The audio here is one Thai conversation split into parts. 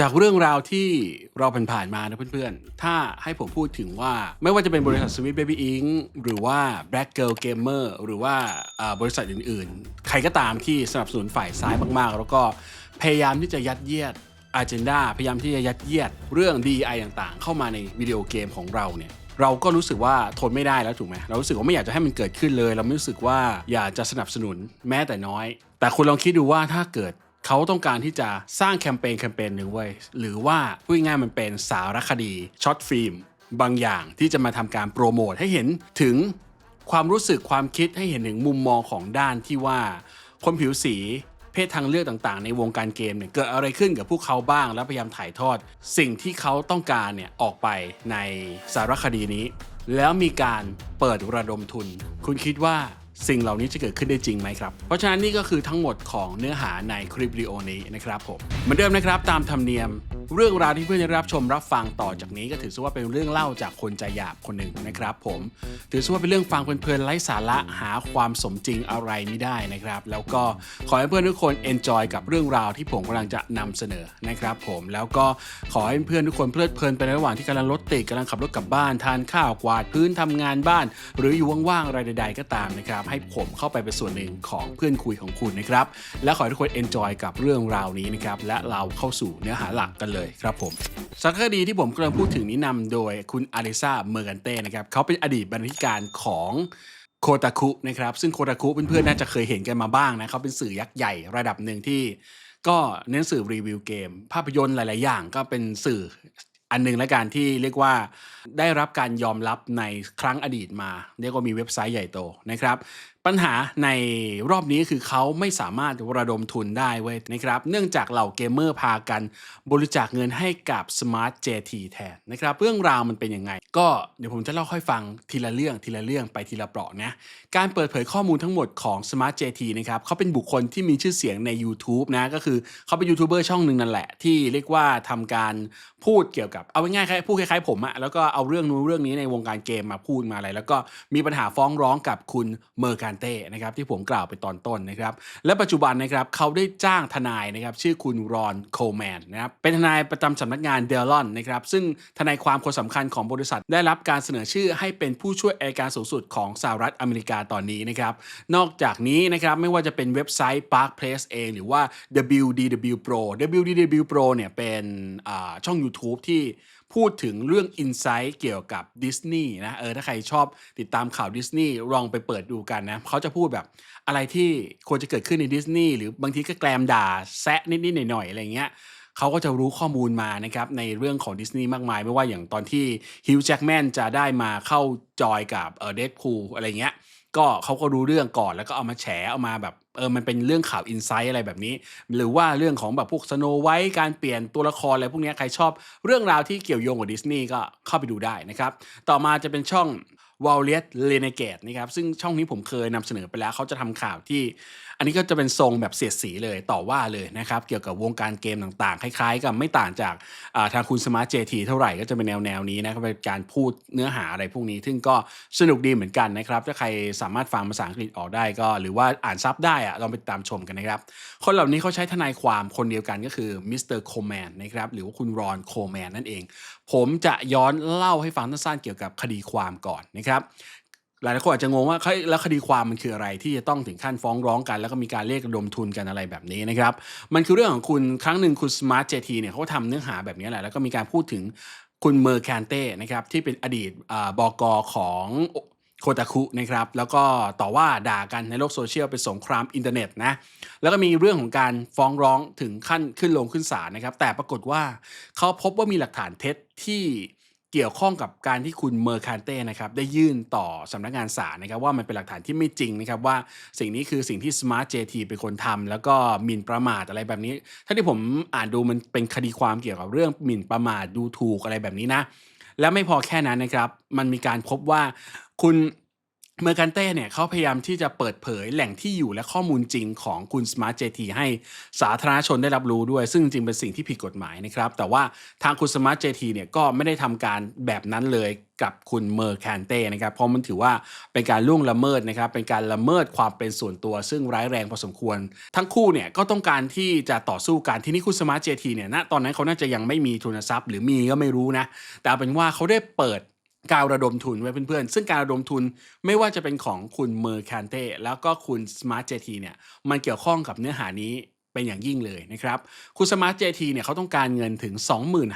จากเรื่องราวที่เราผ่านๆมานะเพื่อนๆ ถ้าให้ผมพูดถึงว่าไม่ว่าจะเป็นบริษัท Sweet Baby Inc. หรือว่า Black Girl Gamer หรือว่าบริษัทอื่นๆ ใครก็ตามที่สนับสนุนฝ่ายซ้ายมากๆ แล้วก็พยายามที่จะยัดเยียด a g e n d a พยายามที่จะยัดเยียดเรื่อง DI ต่างๆ เข้ามาในวิดีโอเกมของเราเนี่ยเราก็รู้สึกว่าทนไม่ได้แล้วถูกไหมเรารู้สึกว่าไม่อยากจะให้มันเกิดขึ้นเลย เราไม่รู้สึกว่าอยากจะสนับสนุนแม้แต่น้อย แต่คุณลองคิดดูว่าถ้าเกิด เขาต้องการที่จะสร้างแคมเปญแคมเปญหนึ่งไว้หรือว่าพูดง่ายๆมันเป็นสารคดีช็อตฟิล์มบางอย่างที่จะมาทำการโปรโมทให้เห็นถึงความรู้สึกความคิดให้เห็นถึงมุมมองของด้านที่ว่า คนผิวสีเพศทางเลือกต่างๆ ในวงการเกมเนี่ยเกิดอะไรขึ้นกับพวกเขาบ้าง แล้วพยายามถ่ายทอด สิ่งที่เขาต้องการเนี่ยออกไปในสารคดีนี้ แล้วมีการเปิดระดมทุน คุณคิดว่า สิ่งเหล่านี้จะเกิดขึ้นได้จริงไหมครับ เพราะฉะนั้นนี่ก็คือทั้งหมดของเนื้อหาในคลิปวิดีโอนี้นะครับผมเหมือนเดิมนะครับตามธรรมเนียม เรื่องราวที่เพื่อนได้รับชมรับฟังต่อจากนี้ก็ถือซะว่าเป็นเรื่องเล่าจากคนใจหยาบคนหนึ่งนะครับ ผมถือซะว่าเป็นเรื่องฟังเพลินๆไร้สาระหาความสมจริงอะไรไม่ได้นะครับ แล้วก็ขอให้เพื่อนทุกคน enjoy กับเรื่องราวที่ผมกำลังจะนำเสนอนะครับผมแล้วก็ขอให้เพื่อนทุกคนเพลิดเพลินไปในระหว่างที่กำลังรถติดกำลังขับรถกลับบ้านทานข้าวกวาดพื้นทำงานบ้าน หรืออยู่ว่างๆอะไรใด ๆ ก็ตามนะครับให้ผมเข้าไปเป็นส่วนหนึ่งของเพื่อนคุยของคุณนะครับ และขอให้ทุกคน enjoy กับเรื่องราวนี้นะครับ และเราเข้าสู่เนื้อหาหลักกันเลยครับผมสารคดีที่ผมกำลังพูดถึงนี้นำโดยคุณอาริซาเมอร์กันเต้นะครับเขาเป็นอดีตบรรณาธิการของโคตาคุนะครับ ซึ่งโคตาคุเพื่อนๆน่าจะเคยเห็นกันมาบ้างนะเขาเป็นสื่อยักษ์ใหญ่ระดับหนึ่งที่ก็เน้นสื่อรีวิวเกม ภาพยนตร์หลาย ๆ อย่างก็เป็นสื่อ อันหนึ่งและการที่เรียกว่าได้รับการยอมรับในครั้งอดีตมา เรียกว่ามีเว็บไซต์ใหญ่โตนะครับ ปัญหาในรอบนี้คือเขาไม่สามารถระดมทุนได้เว้ยนะครับ เนื่องจากเหล่าเกมเมอร์พากันบริจาคเงินให้กับ Smart JT แทนนะครับ เรื่องราวมันเป็นยังไง ก็เดี๋ยวผมจะเล่าค่อยฟังทีละเรื่องทีละเรื่องไปทีละเปราะนะการเปิดเผยข้อมูลทั้งหมดของ Smart JT นะครับเขาเป็นบุคคลที่มีชื่อเสียงใน YouTube นะก็คือเขาเป็นยูทูบเบอร์ช่องหนึ่งนั่นแหละ ที่เรียกว่าทำการพูดเกี่ยวกับเอาง่ายๆพูดคล้ายๆผมอะแล้วก็เอาเรื่องนู้นเรื่องนี้ในวงการเกมมาพูดมาอะไร แล้วก็มีปัญหาฟ้องร้องกับคุณเมอร์การเต้นะครับที่ผมกล่าวไปตอนต้นนะครับและปัจจุบันนะครับเขาได้จ้างทนายนะครับชื่อคุณรอนโคลแมนนะครับเป็นทนายประจำสำนักงานเดลอนนะครับซึ่งทนายความคนสำคัญของบริษัทได้รับการเสนอชื่อให้เป็นผู้ช่วยอัยการสูงสุดของสหรัฐอเมริกาตอนนี้นะครับนอกจากนี้นะครับไม่ว่าจะเป็นเว็บไซต์ Park Place เองหรือว่า WDW Pro WDW Pro เนี่ยเป็นช่อง YouTube ที่ พูดถึงเรื่อง i n s i ซต์เกี่ยวกับดิสนีย์นะเออถ้าใครชอบติดตามข่าวดิสนีย์ลองไปเปิดดูกันนะเขาจะพูดแบบอะไรที่ควรจะเกิดขึ้นในดิสนีย์หรือบางทีก็แกลมด่าแซะนิดๆหน่อยๆอะไรเงี้ยเขาก็จะรู้ข้อมูลมานะครับในเรื่องของดิสนีย์มากมาย ไม่ว่าอย่างตอนที่ฮิวจ์แจ็กแมนจะได้มาเข้าจอยกับเออเดดพูลอะไรเงี้ยก็เขาก็รู้เรื่องก่อนแล้วก็เอามาแฉเอามาแบบ เออมันเป็นเรื่องข่าวอินไซต์อะไรแบบนี้ หรือว่าเรื่องของแบบพวกสโนไวท์การเปลี่ยนตัวละครอะไรพวกนี้ใครชอบเรื่องราวที่เกี่ยวโยงกับดิสนีย์ก็เข้าไปดูได้นะครับ ต่อมาจะเป็นช่อง w a l l e t r e n e g a d e นะครับซึ่งช่องนี้ผมเคยนำเสนอไปแล้วเขาจะทำข่าวที่ อันนี้ก็จะเป็นทรงแบบเสียดสีเลยต่อว่าเลยนะครับ เกี่ยวกับวงการเกมต่างๆ คล้ายๆ กับไม่ต่างจากาทางคุณสมาร์ทเจทีเท่าไหร่ก็จะเป็นแนวแนวๆนี้นะครับเป็นการพูดเนื้อหาอะไรพวกนี้ ซึ่งก็สนุกดีเหมือนกันนะครับ ถ้าใครสามารถฟังภาษาอังกฤษออกได้ก็ หรือว่าอ่านซับได้อะลองไปตามชมกันนะครับ คนเหล่านี้เขาใช้ทนายความคนเดียวกันก็คือมิสเตอร์โคแมนนะครับหรือว่าคุณรอนโคแมนนั่นเอง ผมจะย้อนเล่าให้ฟังสั้นๆเกี่ยวกับคดีความก่อนนะครับหลายคนอาจจะงงว่าแล้วคดีความมันคืออะไรที่จะต้องถึงขั้นฟ้องร้องกัน แล้วก็มีการเรียกระดมทุนกันอะไรแบบนี้นะครับ มันคือเรื่องของคุณครั้งหนึ่งคุณสมาร์ทเจทีเนี่ยเขาก็ทำเนื้อหาแบบนี้แหละแล้วก็มีการพูดถึงคุณเมอร์แคนเต้นะครับที่เป็นอดีตอ่าบกของ คตาคุนะครับแล้วก็ต่อว่าด่ากันในโลกโซเชียลเป็นสงครามอินเทอร์เน็ตนะแล้วก็มีเรื่องของการฟ้องร้องถึงขั้นขึ้นลงขึ้นศาลนะครับ แต่ปรากฏว่าเขาพบว่ามีหลักฐานเท็จที่เกี่ยวข้องกับการที่คุณเมอร์คานเต้นะครับได้ยื่นต่อสำนักงานศาลนะครับว่ามันเป็นหลักฐานที่ไม่จริงนะครับว่าสิ่งนี้คือสิ่งที่ Smart JT เป็นคนทำแล้วก็หมิ่นประมาทอะไรแบบนี้ ถ้าที่ผมอ่านดูมันเป็นคดีความเกี่ยวกับเรื่องหมิ่นประมาทดูถูกอะไรแบบนี้นะและไม่พอแค่นั้นนะครับ มันมีการพบว่า คุณเมอร์กันเต้เนี่ยเขาพยายามที่จะเปิดเผยแหล่งที่อยู่และข้อมูลจริงของคุณ Smart JT ให้สาธารณชนได้รับรู้ด้วย ซึ่งจริงเป็นสิ่งที่ผิดกฎหมายนะครับ แต่ว่าทางคุณ Smart JT เนี่ยก็ไม่ได้ทำการแบบนั้นเลยกับคุณเมอร์แคนเต้นะครับ เพราะมันถือว่าเป็นการล่วงละเมิดนะครับ เป็นการละเมิดความเป็นส่วนตัว ซึ่งร้ายแรงพอสมควร ทั้งคู่เนี่ยก็ต้องการที่จะต่อสู้กันที่นี่คุณ Smart JT เนี่ยณตอนนั้นเขาน่าจะยังไม่มีทุนทรัพย์ หรือมีก็ไม่รู้นะ แต่เป็นว่าเขาได้เปิด การระดมทุนไว้เพื่อนๆ ซึ่งการระดมทุนไม่ว่าจะเป็นของคุณเมอร์แคนเต้แล้วก็คุณ Smart JT เนี่ยมันเกี่ยวข้องกับเนื้อหานี้เป็นอย่างยิ่งเลยนะครับ คุณ Smart JT เนี่ยเขาต้องการเงินถึง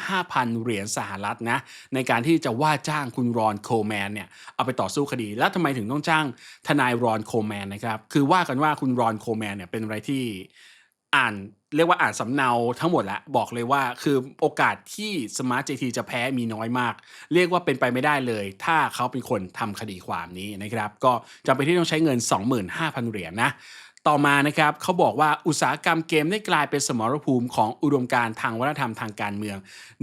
25,000 เหรียญสหรัฐนะในการที่จะว่าจ้างคุณรอนโคแมนเนี่ยเอาไปต่อสู้คดี แล้วทำไมถึงต้องจ้างทนายรอนโคแมนนะครับ คือว่ากันว่าคุณรอนโคแมนเนี่ยเป็นอะไรที่อ่าน เรียกว่าอ่านสำเนาทั้งหมดแล้วบอกเลยว่าคือโอกาสที่ Smart JT จะแพ้มีน้อยมาก เรียกว่าเป็นไปไม่ได้เลย ถ้าเขาเป็นคนทำคดีความนี้นะครับ ก็จำเป็นที่ต้องใช้เงิน 25,000 เหรียญนะ ต่อมานะครับเขาบอกว่าอุตสาหกรรมเกมได้กลายเป็นสมรภูมิของอุดมการทางวัฒนธรรมทางการเมือง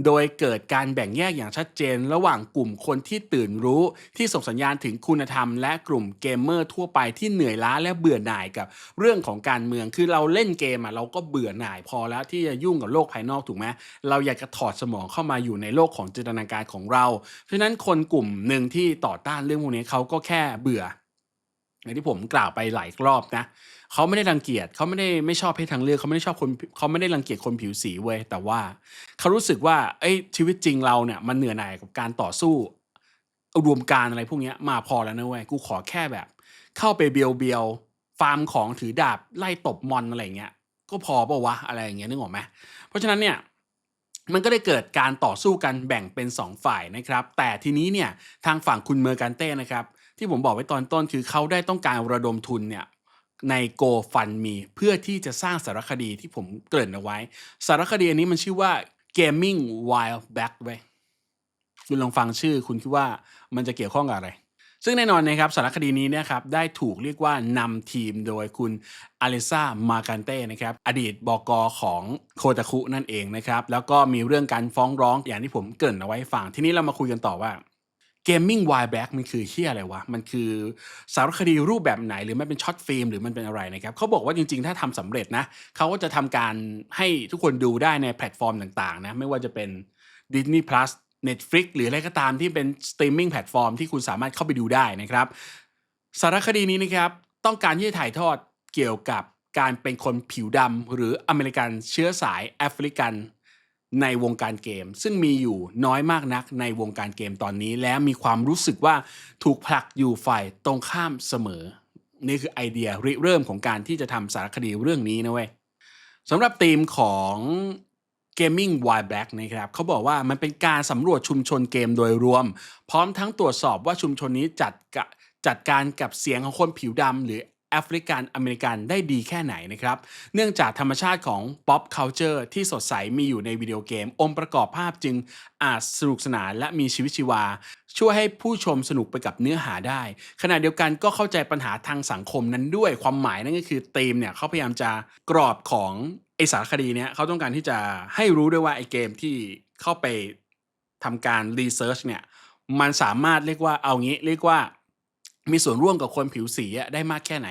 โดยเกิดการแบ่งแยกอย่างชัดเจน ระหว่างกลุ่มคนที่ตื่นรู้ที่ส่งสัญญาณถึงคุณธรรม และกลุ่มเกมเมอร์ทั่วไปที่เหนื่อยล้าและเบื่อหน่ายกับเรื่องของการเมืองคือเราเล่นเกมอะเราก็เบื่อหน่ายพอแล้วที่จะยุ่งกับโลกภายนอกถูกไหมเราอยากจะถอดสมองเข้ามาอยู่ในโลกของจินตนาการของเรา เพราะฉะนั้นคนกลุ่มหนึ่งที่ต่อต้านเรื่องพวกนี้เขาก็แค่เบื่ออย่างที่ผมกล่าวไปหลายรอบนะ เขาไม่ได้รังเกียจเขาไม่ได้ไม่ชอบเพศทางเลือกเขาไม่ได้ชอบคนเขาไม่ได้รังเกียจคนผิวสีเว้ยแต่ว่าเขารู้สึกว่าเอ้ยชีวิตจริงเราเนี่ยมันเหนื่อยหน่ายกับการต่อสู้รวมการอะไรพวกนี้มาพอแล้วนะเว้ยกูขอแค่แบบ เข้าไปเบียวเบียวฟาร์มของถือดาบไล่ตบมอนอะไรเงี้ยก็พอปล่าวะอะไรอย่างเงี้ยนึกออกไหมเพราะฉะนั้นเนี่ยมันก็ได้เกิดการต่อสู้กันแบ่งเป็น 2 ฝ่ายนะครับ แต่ทีนี้เนี่ยทางฝั่งคุณเมอร์กันเต้นะครับ ที่ผมบอกไว้ตอนต้นคือเขาได้ต้องการระดมทุนเนี่ย ใน Go Fund Me เพื่อที่จะสร้างสารคดีที่ผมเกริ่นเอาไว้ สารคดีอันนี้มันชื่อว่า Gaming Wild Back ไว้ยคุณลองฟังชื่อคุณคิดว่ามันจะเกี่ยวข้องกับอะไร ซึ่งแน่นอนนะครับสารคดีนี้นะครับได้ถูกเรียกว่านำทีมโดยคุณอเลซ่ามากันเต้นะครับอดีตบอกของโคตาคุนั่นเองนะครับแล้วก็มีเรื่องการฟ้องร้องอย่างที่ผมเกริ่นเอาไว้ฟัง ทีนี้เรามาคุยกันต่อว่า Gaming Wild Back มันคือเฮียอะไรวะ มันคือสารคดีรูปแบบไหน หรือมันเป็นช็อตฟิล์มหรือมันเป็นอะไรนะครับเขาบอกว่าจริงๆ ถ้าทำสำเร็จนะเขาก็จะทำการให้ทุกคนดูได้ในแพลตฟอร์มต่างๆนะไม่ว่าจะเป็น Disney Plus Netflix หรืออะไรก็ตามที่เป็นสตรีมมิ่งแพลตฟอร์มที่คุณสามารถเข้าไปดูได้นะครับสารคดีนี้นะครับต้องการที่จะถ่ายทอดเกี่ยวกับการเป็นคนผิวดำหรืออเมริกันเชื้อสายแอฟริกัน ในวงการเกม ซึ่งมีอยู่น้อยมากนักในวงการเกมตอนนี้ และมีความรู้สึกว่าถูกผลักอยู่ฝ่ายตรงข้ามเสมอ นี่คือไอเดียริเริ่มของการที่จะทำสารคดีเรื่องนี้นะเว้ยสำหรับธีมของ Gaming Wild Black นะครับเขาบอกว่ามันเป็นการสำรวจชุมชนเกมโดยรวม พร้อมทั้งตรวจสอบว่าชุมชนนี้จัดกจัดการกับเสียงของคนผิวดำหรือ แอฟริกันอเมริกันได้ดีแค่ไหนนะครับ เนื่องจากธรรมชาติของ pop culture ที่สดใสมีอยู่ในวิดีโอเกม องค์ประกอบภาพจึงอาจสนุกสนานและมีชีวิตชีวา ช่วยให้ผู้ชมสนุกไปกับเนื้อหาได้ ขณะเดียวกันก็เข้าใจปัญหาทางสังคมนั้นด้วยความหมายนั่นก็คือธีมเนี่ยเขาพยายามจะกรอบของไอสารคดีเนี่ยเขาต้องการที่จะให้รู้ด้วยว่าไอเกมที่เข้าไปทำการรีเสิร์ชเนี่ยมันสามารถเรียกว่าเอางี้เรียกว่า มีส่วนร่วมกับคนผิวสีได้มากแค่ไหน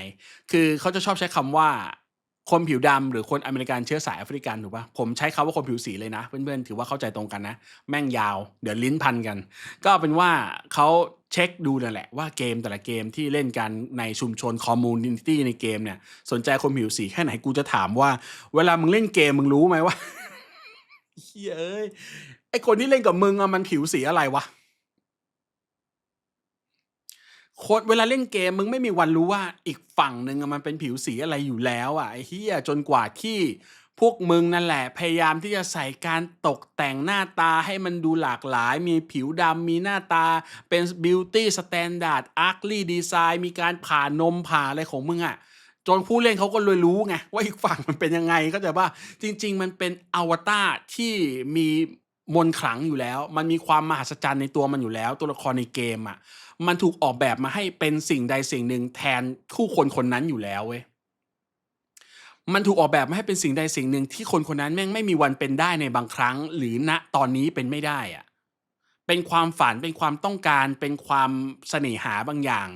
คือเขาจะชอบใช้คำว่าคนผิวดำหรือคนอเมริกันเชื้อสายแอฟริกันถูกปะผมใช้คาว่าคนผิวสีเลยนะ เพื่อนๆถือว่าเข้าใจตรงกันนะ แม่งยาว เดี๋ยวลิ้นพันกัน ก็เป็นว่าเขาเช็คดูนั่นแหละว่าเกมแต่ละเกมที่เล่นกันในชุมชนคอมมูนิตี้ในเกมเนี่ย สนใจคนผิวสีแค่ไหนกูจะถามว่า เวลามึงเล่นเกมมึงรู้ไหมว่าเฮ้ยเอ้ยไอคนที่เล่นกับมึงอะมันผิวสีอะไรวะ โคตรเวลาเล่นเกมมึงไม่มีวันรู้ว่าอีกฝั่งหนึ่งมันเป็นผิวสีอะไรอยู่แล้วอะไอ้เฮียจนกว่าที่พวกมึงนั่นแหละ พยายามที่จะใส่การตกแต่งหน้าตาให้มันดูหลากหลาย มีผิวดำมีหน้าตาเป็นบิวตี้สแตนดาร์ดอาร์คลี่ดีไซน์มีการผ่านมผ่าอะไรของมึงอะจนผู้เล่นเขาก็เลยรู้ไงว่าอีกฝั่งมันเป็นยังไงก็จะว่าจริง ๆ มันเป็นอวตารที่มี มนขลังอยู่แล้ว มันมีความมหัศจรรย์ในตัวมันอยู่แล้ว ตัวละครในเกมอะ มันถูกออกแบบมาให้เป็นสิ่งใดสิ่งหนึ่งแทนคู่คนคนนั้นอยู่แล้วเว้ย มันถูกออกแบบมาให้เป็นสิ่งใดสิ่งหนึ่งที่คนคนนั้นแม่งไม่มีวันเป็นได้ในบางครั้ง หรือณตอนนี้เป็นไม่ได้อะเป็นความฝัน เป็นความต้องการ เป็นความเสน่หาบางอย่าง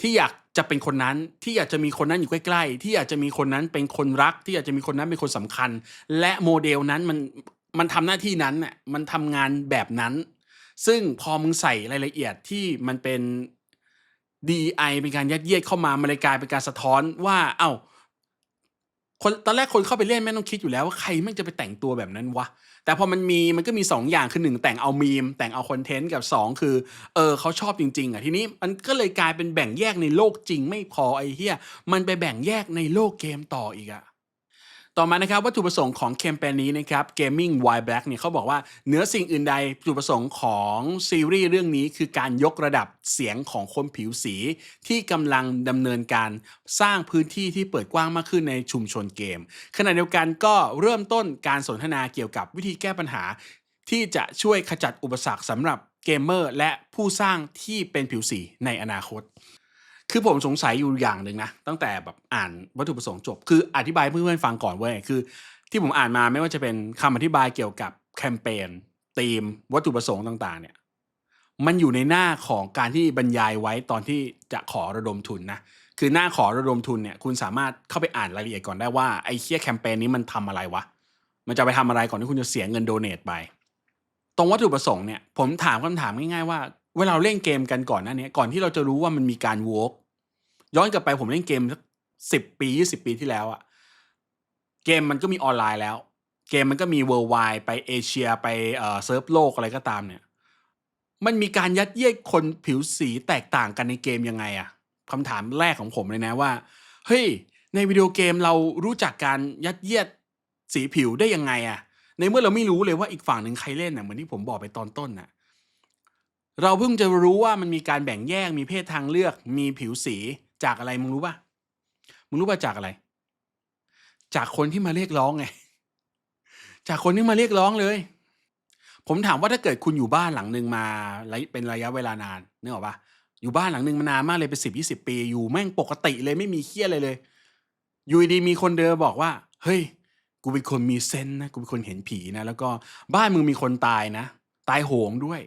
ที่อยากจะเป็นคนนั้น ที่อยากจะมีคนนั้นอยู่ใกล้ๆ ที่อยากจะมีคนนั้นเป็นคนรัก ที่อยากจะมีคนนั้นเป็นคนสำคัญ และโมเดลนั้นมัน มันทำหน้าที่นั้นน่ะมันทำงานแบบนั้น ซึ่งพอมึงใส่รายละเอียดที่มันเป็น D I เป็นการยัดเยียดเข้ามามันเลยกลายเป็นการสะท้อนว่า เอ้าคนตอนแรกคนเข้าไปเล่นแม่ต้องคิดอยู่แล้วว่าใครแม่งจะไปแต่งตัวแบบนั้นวะแต่พอมันมีมันก็มีสองอย่างคือหนึ่งแต่งเอามีม แต่งเอาคอนเทนต์กับสองคือเออเขาชอบจริง ๆอะทีนี้มันก็เลยกลายเป็นแบ่งแยกในโลกจริง ไม่พอไอ้เหี้ยมันไปแบ่งแยกในโลกเกมต่ออีกอะ ต่อมานะครับวัตถุประสงค์ของแคมเปญนี้นะครับ Gaming White Black เนี่ยเขาบอกว่าเหนือสิ่งอื่นใดจุดประสงค์ของซีรีส์เรื่องนี้คือการยกระดับเสียงของคนผิวสี ที่กำลังดำเนินการสร้างพื้นที่ที่เปิดกว้างมากขึ้นในชุมชนเกม ขณะเดียวกันก็เริ่มต้นการสนทนาเกี่ยวกับวิธีแก้ปัญหา ที่จะช่วยขจัดอุปสรรคสำหรับเกมเมอร์และผู้สร้างที่เป็นผิวสีในอนาคต คือผมสงสัยอยู่อย่างหนึ่งนะ ตั้งแต่แบบอ่านวัตถุประสงค์จบ คืออธิบายเพื่อนๆฟังก่อนเว้ยคือ ที่ผมอ่านมาไม่ว่าจะเป็นคำอธิบายเกี่ยวกับแคมเปญธีม วัตถุประสงค์ต่าง ๆ เนี่ย มันอยู่ในหน้าของการที่บรรยายไว้ตอนที่จะขอระดมทุนนะคือหน้าขอระดมทุนเนี่ยคุณสามารถเข้าไปอ่านรายละเอียดก่อนได้ว่าไอ้เคียแคมเปญนี้มันทำอะไรวะมันจะไปทำอะไรก่อนที่คุณจะเสียเงินโดเนทไป ตรงวัตถุประสงค์เนี่ยผมถามคำถามง่ายๆว่า เวลาเราเล่นเกมกันก่อนหน้านี้ก่อนที่เราจะรู้ว่ามันมีการวอล์กย้อนกลับไปผมเล่นเกมสักสิบปียี่สิบปีที่แล้วอะเกมมันก็มีออนไลน์แล้ว เกมมันก็มีเวิร์ d ไวไปเอเชียไปเอ่อเซิร์ฟโลกอะไรก็ตามเนี่ย มันมีการยัดเยียดคนผิวสีแตกต่างกันในเกมยังไงอะคำถามแรกของผมเลยนะว่าเฮ้ยในวิดีโอเกมเรารู้จักการยัดเยียดสีผิวได้ยังไงอะในเมื่อเราไม่รู้เลยว่าอีกฝั่งหนึ่งใครเล่นน่ะเหมือนที่ผมบอกไปตอนต้นน่ะ เราเพิ่งจะรู้ว่ามันมีการแบ่งแยกมีเพศทางเลือก มีผิวสีจากอะไรมึงรู้ป่ะมึงรู้ป่ะจากอะไร จากคนที่มาเรียกร้องไงจากคนที่มาเรียกร้องเลย ผมถามว่าถ้าเกิดคุณอยู่บ้านหลังหนึ่งมาเป็นระยะเวลานานนึกออกปะอยู่บ้านหลังหนึ่งมานานมากเลยเป็นสิบยี่สิบปีอยู่แม่งปกติเลยไม่มีเครียดเลยเลย อยู่ดีมีคนเดินบอกว่า เฮ้ย กูเป็นคนมีเซนนะกูเป็นคนเห็นผีนะแล้วก็บ้านมึงมีคนตายนะ ตายโหงด้วย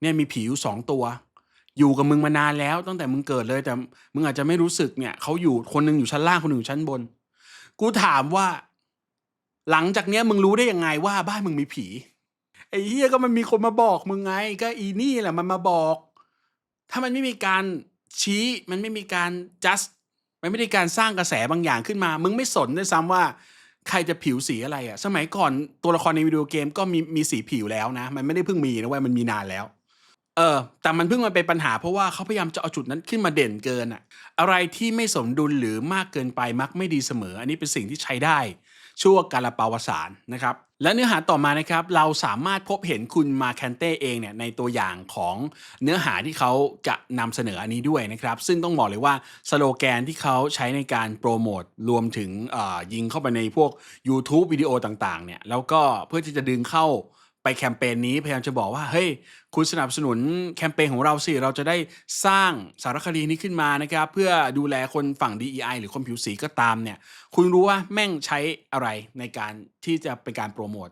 เนี่ยมีผีอยู่สองตัว อยู่กับมึงมานานแล้วตั้งแต่มึงเกิดเลยแต่มึงอาจจะไม่รู้สึกเนี่ยเขาอยู่คนหนึงอยู่ชั้นล่างคนหนึ่งอยู่ชั้นบน กูถามว่า หลังจากเนี้ยมึงรู้ได้ยังไงว่าบ้านมึงมีผีไอ้เฮียก็มันมีคนมาบอกมึงไง ก็อีนี่แหละมันมาบอก ถ้ามันไม่มีการชี้มันไม่มีการ just มันไม่ได้การสร้างกระแสบางอย่างขึ้นมา มึงไม่สนด้วยซ้ำว่า ใครจะผิวสีอะไรอะ สมัยก่อนตัวละครในวิดีโอเกมก็มีมีสีผิวแล้วนะ มันไม่ได้เพิ่งมีนะเว้ยมันมีนานแล้ว เออ แต่มันเพิ่งมาเป็นปัญหาเพราะว่าเขาพยายามจะเอาจุดนั้นขึ้นมาเด่นเกินอะอะไรที่ไม่สมดุลหรือมากเกินไปมักไม่ดีเสมอ อันนี้เป็นสิ่งที่ใช้ได้ชั่วการลปาวสารนะครับ และเนื้อหาต่อมานะครับ เราสามารถพบเห็นคุณมาแคนเต้เองเนี่ยในตัวอย่างของเนื้อหาที่เขาจะนำเสนออันนี้ด้วยนะครับ ซึ่งต้องบอกเลยว่าสโลแกนที่เขาใช้ในการโปรโมทรวมถึงยิงเข้าไปในพวก YouTube วิดีโอต่างๆเนี่ยแล้วก็เพื่อที่จะดึงเข้า ไปแคมเปญนี้พยายามจะบอกว่าเฮ้ยคุณสนับสนุนแคมเปญของเราสิเราจะได้สร้างสารคดีนี้ขึ้นมานะครับ เพื่อดูแลคนฝั่ง DEI หรือคนผิวสีก็ตามเนี่ย คุณรู้ว่าแม่งใช้อะไรในการที่จะเป็นการโปรโมท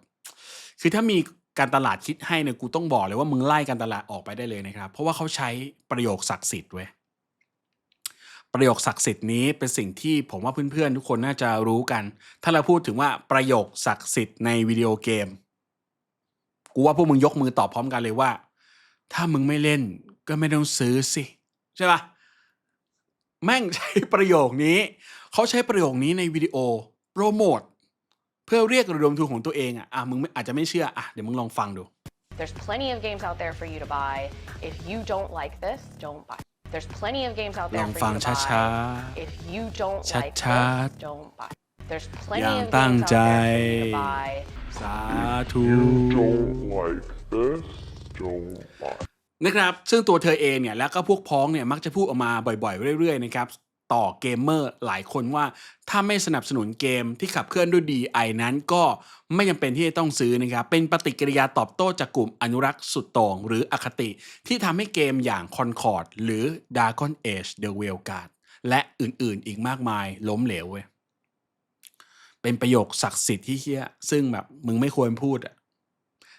คือถ้ามีการตลาดคิดให้เนี่ยกูต้องบอกเลยว่ามึงไล่การตลาดออกไปได้เลยนะครับ เพราะว่าเขาใช้ประโยคศักดิ์สิทธิ์เว้ยประโยคศักดิ์สิทธิ์นี้เป็นสิ่งที่ผมว่าเพื่อนๆ ทุกคนน่าจะรู้กัน ถ้าเราพูดถึงว่าประโยคศักดิ์สิทธิ์ในวิดีโอเกม กูว่าพวกมึงยกมือตอบพร้อมกันเลยว่า ถ้ามึงไม่เล่นก็ไม่ต้องซื้อสิใช่ปะแม่งใช้ประโยคนี้ เขาใช้ประโยคนี้ในวิดีโอโปรโมทเพื่อเรียกระดมทุนของตัวเองอะอะมึงไม่อาจจะไม่เชื่ออะเดี๋ยวมึงลองฟังดู There's plenty of games out there for you to buy. If you don't like this, don't buy. There's plenty of games out ล there อง for ฟัง you to ช้า buy. If you don't like ชัด this, don't buy. There's ๆ plenty อย่าง of ตั้ง games out ใจ there for you to buy. ธุนะครับ ซึ่งตัวเธอเองเนี่ยแล้วก็พวกพ้องเนี่ยมักจะพูดออกมาบ่อยๆ เรื่อยๆนะครับ ต่อเกมเมอร์หลายคนว่าถ้าไม่สนับสนุนเกมที่ขับเคลื่อนด้วย DI นั้นก็ไม่จำเป็นที่จะต้องซื้อนะครับ เป็นปฏิกิริยาตอบโต้จากกลุ่มอนุรักษ์สุดโต่งหรืออคติ ที่ทำให้เกมอย่าง Concord หรือ Dragon Age The w e l g u a r d และอื่นๆอีกมากมายล้มเหลวเว้ย เป็นประโยคศักดิ์สิทธิ์ที่เฮี้ย ซึ่งแบบมึงไม่ควรพูดอะ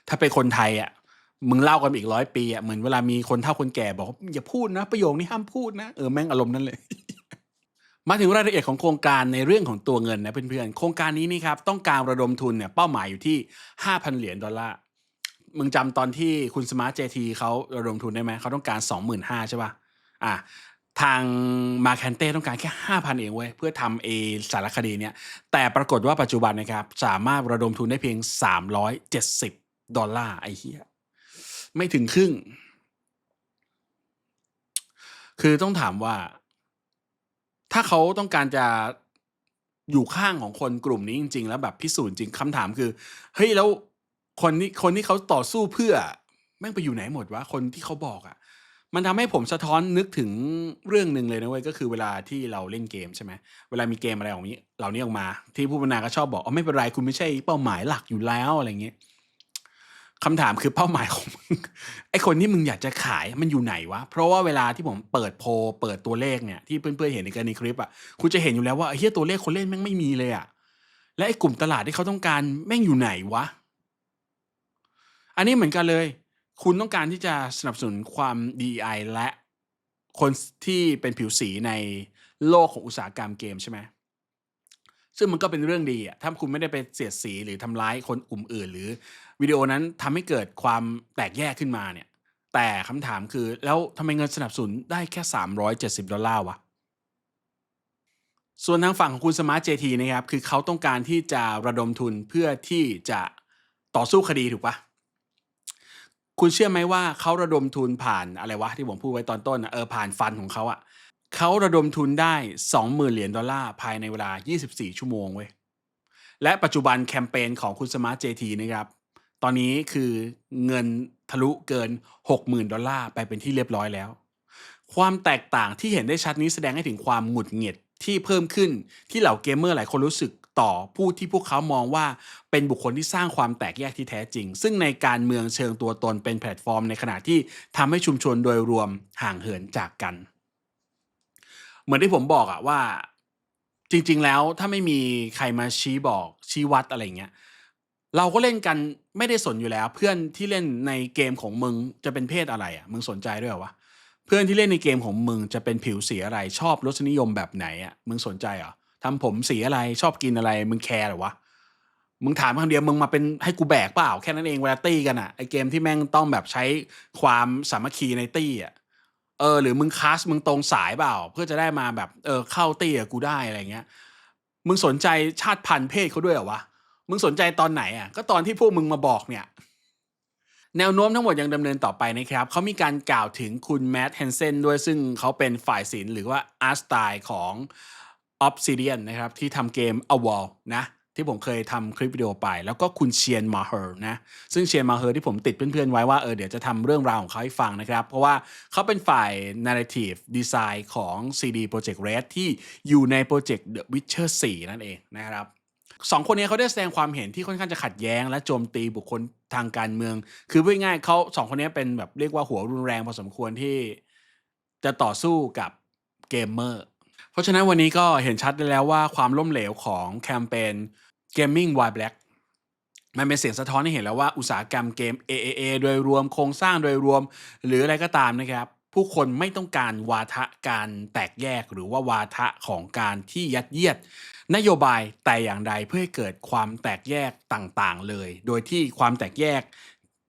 ถ้าเป็นคนไทยอะมึงเล่ากันอีกร้อยปีอะเหมือนเวลามีคนเฒ่าคนแก่บอกอย่าพูดนะ ประโยคนี้ห้ามพูดนะ เออแม่งอารมณ์นั้นเลย มาถึงรายละเอียดของโครงการในเรื่องของตัวเงินนะเพื่อนๆโครงการนี้นี่ครับต้องการระดมทุนเนี่ยเป้าหมายอยู่ที่ 5,000 เหรียญดอลลาร์มึงจำตอนที่คุณสมาร์ทเจทีเขาระดมทุนได้ไหมเขาต้องการ 25,000ใช่ป่ะอะ ทางมาแคนเต้ต้องการแค่ 5,000 เองเว้ยเพื่อทำเอสารคดีเนี่ยแต่ปรากฏว่าปัจจุบันนะครับ สามารถระดมทุนได้เพียง 370 ดอลลาร์ไอ้เหี้ยไม่ถึงครึ่ง คือต้องถามว่า ถ้าเขาต้องการจะอยู่ข้างของคนกลุ่มนี้จริง ๆ แล้วแบบพิสูจน์จริงคำถามคือเฮ้ยแล้วคนที่คนที่เขาต่อสู้เพื่อ แม่งไปอยู่ไหนหมดวะคนที่เขาบอกอะ่ะ มันทำให้ผมสะท้อนนึกถึงเรื่องหนึ่งเลยนะเว้ย ก็คือเวลาที่เราเล่นเกมใช่ไหม เวลามีเกมอะไรของนี้เหล่านี้ออกมา ที่ผู้บรรณาก็ชอบบอกอ๋อไม่เป็นไรคุณไม่ใช่เป้าหมายหลักอยู่แล้วอะไรเงี้ยคำถามคือเป้าหมายของมึงไอคนที่มึงอยากจะขายมันอยู่ไหนวะ เพราะว่าเวลาที่ผมเปิดโพลเปิดตัวเลขเนี่ยที่เพื่อนๆเห็นในกันในคลิปอะคุณจะเห็นอยู่แล้วว่าเฮียตัวเลขคนเล่นแม่งไม่มีเลยอะและไอ้กลุ่มตลาดที่เขาต้องการแม่งอยู่ไหนวะ อันนี้เหมือนกันเลย คุณต้องการที่จะสนับสนุนความ DEI และคนที่เป็นผิวสีในโลกของอุตสาหกรรมเกมใช่ไหมซึ่งมันก็เป็นเรื่องดีอะถ้าคุณไม่ได้ไปเสียดสีหรือทำร้ายคนกลุ่มอื่น หรือวิดีโอนั้นทำให้เกิดความแตกแยกขึ้นมาเนี่ย แต่คำถามคือแล้วทำไมเงินสนับสนุนได้แค่ 370 ดอลลาร์วะส่วนทางฝั่งของคุณสมาร์ทเจทีนะครับ คือเขาต้องการที่จะระดมทุนเพื่อที่จะต่อสู้คดีถูกปะ คุณเชื่อไหมว่าเขาระดมทุนผ่านอะไรวะที่ผมพูดไว้ตอนต้นเออผ่านฟันของเขาอะเขาระดมทุนได้ 20,000 เหรียญดอลลาร์ภายในเวลา 24 ชั่วโมงเว้ยและปัจจุบันแคมเปญของคุณสมาร์ทเจทีนะครับ ตอนนี้คือเงินทะลุเกิน 60,000 ดอลลาร์ไปเป็นที่เรียบร้อยแล้ว ความแตกต่างที่เห็นได้ชัดนี้แสดงให้ถึงความหงุดหงิดที่เพิ่มขึ้นที่เหล่าเกมเมอร์หลายคนรู้สึก ต่อผู้ที่พวกเขามองว่าเป็นบุคคลที่สร้างความแตกแยกที่แท้จริง ซึ่งในการเมืองเชิงตัวตนเป็นแพลตฟอร์ม ในขณะที่ทำให้ชุมชนโดยรวมห่างเหินจากกัน เหมือนที่ผมบอกอะว่าจริง ๆ แล้วถ้าไม่มีใครมาชี้บอกชี้วัดอะไรเงี้ยเราก็เล่นกันไม่ได้สนอยู่แล้ว เพื่อนที่เล่นในเกมของมึงจะเป็นเพศอะไรอะมึงสนใจด้วยวะเพื่อนที่เล่นในเกมของมึงจะเป็นผิวสีอะไรชอบรสนิยมแบบไหนอะมึงสนใจเหรอ ทำผมสีอะไรชอบกินอะไร มึงแคร์หรอวะมึงถามคำเดียวมึงมาเป็นให้กูแบกเปล่า แค่นั้นเองเวลาตี้กันอะไอเกมที่แม่งต้องแบบใช้ความสามัคคีในตี้อะเออหรือมึงคลาสมึงตรงสายเปล่า เพื่อจะได้มาแบบเออเข้าตี้กับกูได้อะไรเงี้ยมึงสนใจชาติพันธุ์เพศเขาด้วยเหรอวะมึงสนใจตอนไหนอะก็ตอนที่พวกมึงมาบอกเนี่ย แนวโน้มทั้งหมดยังดำเนินต่อไปนะครับเขามีการกล่าวถึงคุณแมดเฮนเซนด้วยซึ่งเขาเป็นฝ่ายศิลป์หรือว่าอาร์ตสไตล์ของ Obsidian นะครับที่ทำเกม A Wall นะที่ผมเคยทำคลิปวิดีโอไป แล้วก็คุณเชียนมาเฮอร์นะซึ่งเชียนมาเฮอร์ที่ผมติดเพื่อนๆไว้ว่าเออเดี๋ยวจะทำเรื่องราวของเขาให้ฟังนะครับ เพราะว่าเขาเป็นฝ่าย narrative design ของ CD Projekt Red ที่อยู่ในโปรเจกต์ The Witcher 4 นั่นเองนะครับสองคนนี้เขาได้แสดงความเห็นที่ค่อนข้างจะขัดแย้ง และโจมตีบุคคลทางการเมือง คือพูดง่ายๆเขาสองคนนี้เป็นแบบเรียกว่าหัวรุนแรงพอสมควรที่จะต่อสู้กับเกมเมอร์ เพราะฉะนั้นวันนี้ก็เห็นชัดได้แล้วว่าความล้มเหลวของแคมเปญ Gaming Why Black มันเป็นเสียงสะท้อนให้เห็นแล้วว่าอุตสาหกรรมเกม AAA โดยรวมโครงสร้างโดยรวม หรืออะไรก็ตามนะครับ ผู้คนไม่ต้องการวาทะการแตกแยกหรือว่าวาทะของการที่ยัดเยียด นโยบายแต่อย่างใดเพื่อให้เกิดความแตกแยกต่างๆ เลย โดยที่ความแตกแยก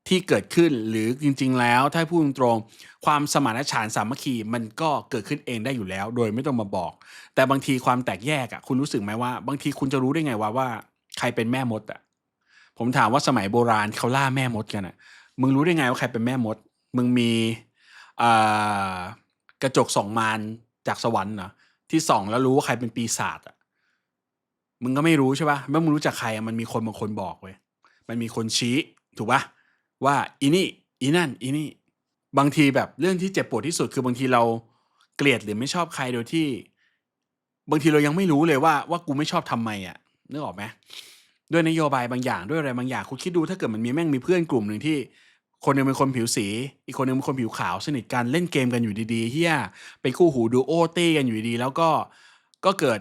ที่เกิดขึ้นหรือจริง ๆ แล้วถ้าพูดตรงๆ ความสมานฉันท์สามัคคีมันก็เกิดขึ้นเองได้อยู่แล้ว โดยไม่ต้องมาบอก แต่บางทีความแตกแยกอะคุณรู้สึกไหมว่า บางทีคุณจะรู้ได้ไงว่าว่า ใครเป็นแม่มดอะผมถามว่าสมัยโบราณเขาล่าแม่มดกันอะมึงรู้ได้ไงว่าใครเป็นแม่มด มึงมีกระจกส่องมารจากสวรรค์เหรอที่ส่องแล้วรู้ว่าใครเป็นปีศาจอะมึงก็ไม่รู้ใช่ปะเมื่อมึงรู้จักใครอะมันมีคนบางคนบอกเว้ยมันมีคนชี้ถูกปะว่าอีนี่อีนั่นอีนี่ บางทีแบบเรื่องที่เจ็บปวดที่สุด คือบางทีเราเกลียดหรือไม่ชอบใครโดยที่ บางทีเรายังไม่รู้เลยว่าว่ากูไม่ชอบทำไมอะนึกออกไหมด้วยนโยบายบางอย่างด้วยอะไรบางอย่างคุณคิดดูถ้าเกิดมันมีแม่งมีเพื่อนกลุ่มหนึ่งที่ คนหนึงเป็นคนผิวสี อีกคนหนึงเป็นคนผิวขาวสนิทกันเล่นเกมกันอยู่ดีๆเฮียไปคู่หูดูโอเต้กันอยู่ดีๆแล้วก็ก็เกิด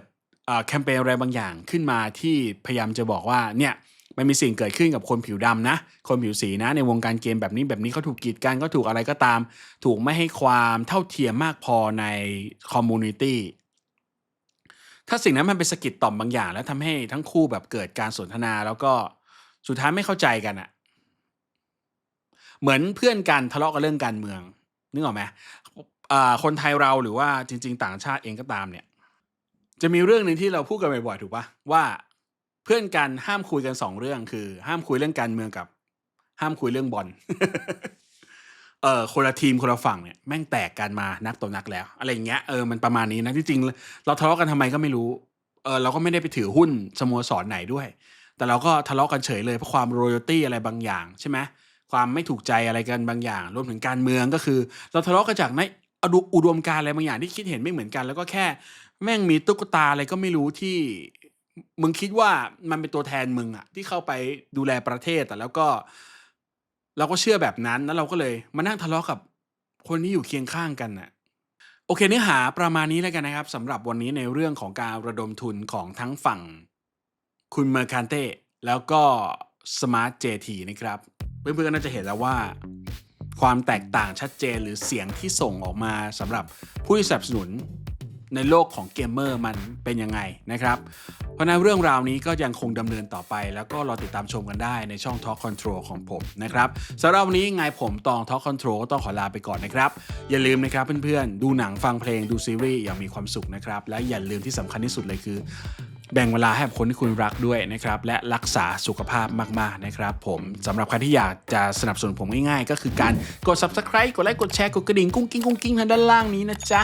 แคมเปญอะไรบางอย่างขึ้นมาที่พยายามจะบอกว่าเนี่ย มันมีสิ่งเกิดขึ้นกับคนผิวดำนะ คนผิวสีนะ ในวงการเกมแบบนี้แบบนี้เขาถูกกีดกันก็ถูกอะไรก็ตาม ถูกไม่ให้ความเท่าเทียมมากพอในคอมมูนิตี้ถ้าสิ่งนั้นมันเป็นสกิดต่อมบางอย่าง แล้วทำให้ทั้งคู่แบบเกิดการสนทนาแล้วก็สุดท้ายไม่เข้าใจกันอะเหมือนเพื่อนกันทะเลาะกันเรื่องการเมืองนึกออกไหมคนไทยเราหรือว่าจริง ๆ ต่างชาติเองก็ตามเนี่ย จะมีเรื่องหนึ่งที่เราพูดกันบ่อยๆถูกปะว่า เพื่อนกันห้ามคุยกันสองเรื่องคือ ห้ามคุยเรื่องการเมืองกับ ห้ามคุยเรื่องบอลเออคนละทีมคนละฝั่งเนี่ยแม่งแตกกันมานักต่อนักแล้ว อะไรอย่างเงี้ยเออมันประมาณนี้นะที่จริงเราทะเลาะกันทำไมก็ไม่รู้เออเราก็ไม่ได้ไปถือหุ้นสโมสรไหนด้วย แต่เราก็ทะเลาะกันเฉยเลยเพราะความร o ยตี้อะไรบางอย่างใช่ไหมความไม่ถูกใจอะไรกันบางอย่าง รวมถึงการเมืองก็คือ เราทะเลาะกันจากในอุดอุดมการอะไรบางอย่างที่คิดเห็นไม่เหมือนกัน แล้วก็แค่แม่งมีตุ๊กตาอะไรก็ไม่รู้ที่ มึงคิดว่ามันเป็นตัวแทนมึงอะที่เข้าไปดูแลประเทศแต่แล้วก็ เราก็เชื่อแบบนั้นแล้วเราก็เลยมานั่งทะเลาะกับคนที่อยู่เคียงข้างกันน่ะโอเคเนื้อหาประมาณนี้แล้วกันนะครับสำหรับวันนี้ในเรื่องของการระดมทุนของทั้งฝั่ง คุณเมอร์คานเต้แล้วก็สมาร์ทเจทีนะครับ เพื่อนๆก็น่าจะเห็นแล้วว่า ความแตกต่างชัดเจนหรือเสียงที่ส่งออกมาสำหรับผู้สนับสนุน ในโลกของเกมเมอร์มันเป็นยังไงนะครับ เพราะนั้นเรื่องราวนี้ก็ยังคงดำเนินต่อไป แล้วก็รอติดตามชมกันได้ในช่อง Talk Control ของผมนะครับสำหรับวันนี้ไงผมตอง Talk Control ก็ต้องขอลาไปก่อนนะครับ อย่าลืมนะครับเพื่อนๆ ดูหนังฟังเพลงดูซีรีส์อย่างมีความสุขนะครับ และอย่าลืมที่สำคัญที่สุดเลยคือ แบ่งเวลาให้กับคนที่คุณรักด้วยนะครับ และรักษาสุขภาพมากๆนะครับ ผมสำหรับใครที่อยากจะสนับสนุนผมง่ายๆ ก็คือการกด subscribe กดไลค์กดแชร์กดกระดิ่งกุ้งกิ้งกุ้งกิ้งทางด้านล่างนี้นะจ๊ะ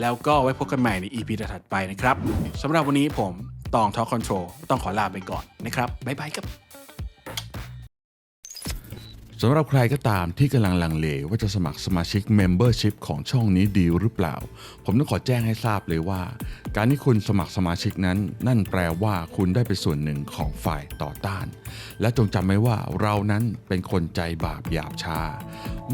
แล้วก็ไว้พบกันใหม่ใน EP ถัดไปนะครับสำหรับวันนี้ผมตองทอคอนโทรต้องขอลาไปก่อนนะครับบ๊ายบายครับ สำหรับใครก็ตามที่กำลังลังเลว่าจะสมัครสมาชิก Membership ของช่องนี้ดีหรือเปล่า ผมต้องขอแจ้งให้ทราบเลยว่า การที่คุณสมัครสมาชิกนั้น นั่นแปลว่าคุณได้เป็นส่วนหนึ่งของฝ่ายต่อต้าน และจงจำไว้ว่าเรานั้นเป็นคนใจบาปหยาบช้า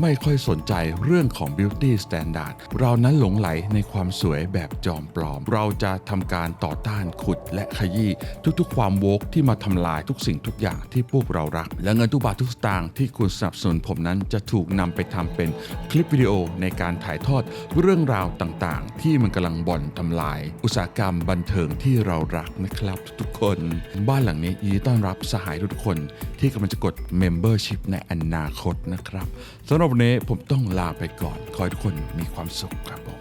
ไม่ค่อยสนใจเรื่องของ Beauty Standard เรานั้นหลงไหลในความสวยแบบจอมปลอม เราจะทำการต่อต้านขุดและขยี้ทุกๆ ความโวกที่มาทำลายทุกสิ่งทุกอย่างที่พวกเรารัก และเงินทุกบาททุกสตางค์ที่คุณสนับสนุนผมนั้นจะถูกนำไปทำเป็นคลิปวิดีโอในการถ่ายทอดเรื่องราวต่างๆ ที่มันกำลังบ่อนทำลาย อุตสาหกรรมบันเทิงที่เรารักนะครับ ทุกๆคน บ้านหลังนี้ยินดีต้อนรับสหายทุกคนที่กำลังจะกด Membership ในอนาคตนะครับสำหรับวันนี้ผมต้องลาไปก่อน ขอให้ทุกคนมีความสุขครับผม